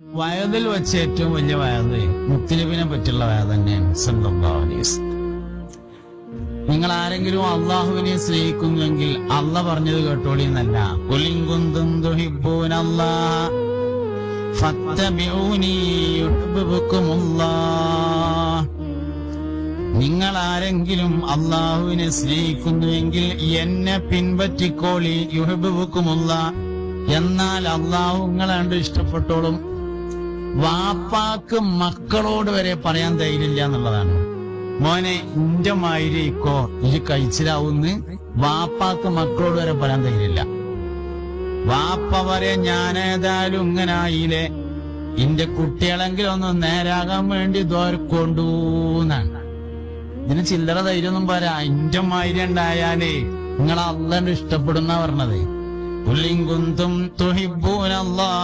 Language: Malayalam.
വയതിൽ വെച്ച് ഏറ്റവും വലിയ വയത് മുത്തലിബിനെ പറ്റിയുള്ള വയത് തന്നെയാണ് വസല്ലം. നിങ്ങൾ ആരെങ്കിലും അള്ളാഹുവിനെ സ്നേഹിക്കുന്നുവെങ്കിൽ അല്ല പറഞ്ഞത് കേട്ടോളി എന്നല്ല. നിങ്ങൾ ആരെങ്കിലും അള്ളാഹുവിനെ സ്നേഹിക്കുന്നുവെങ്കിൽ എന്നെ പിൻപറ്റിക്കോളി യുഹബുക്കുമുള്ള എന്നാൽ അള്ളാഹു നിങ്ങളാണ്ട് ഇഷ്ടപ്പെട്ടോളും വാപ്പാക്ക് മക്കളോട് വരെ പറയാൻ ധൈര്യമില്ല എന്നുള്ളതാണ്. മോനെ ഇന്റെ മായിരിക്കോ ഇത് കഴിച്ചിലാവുന്ന്. വാപ്പാക്ക് മക്കളോട് വരെ പറയാൻ ധൈര്യമില്ല. വാപ്പ വരെ ഞാനേതായാലും ഇങ്ങനെ ആയില്ലേ ഇന്റെ കുട്ടികളെങ്കിലും ഒന്ന് നേരാകാൻ വേണ്ടി ദോരക്കൊണ്ടൂന്നാണ് ഇതിന് ചില്ലറ ധൈര്യമൊന്നും പറയാ ഇന്റെ മായിരി ഉണ്ടായാലേ നിങ്ങൾ അല്ലാണ്ട് ഇഷ്ടപ്പെടുന്ന പറഞ്ഞത്. പുല്ലിങ്കുന്തും തുഹിബൂനല്ലാഹ ഫത്ത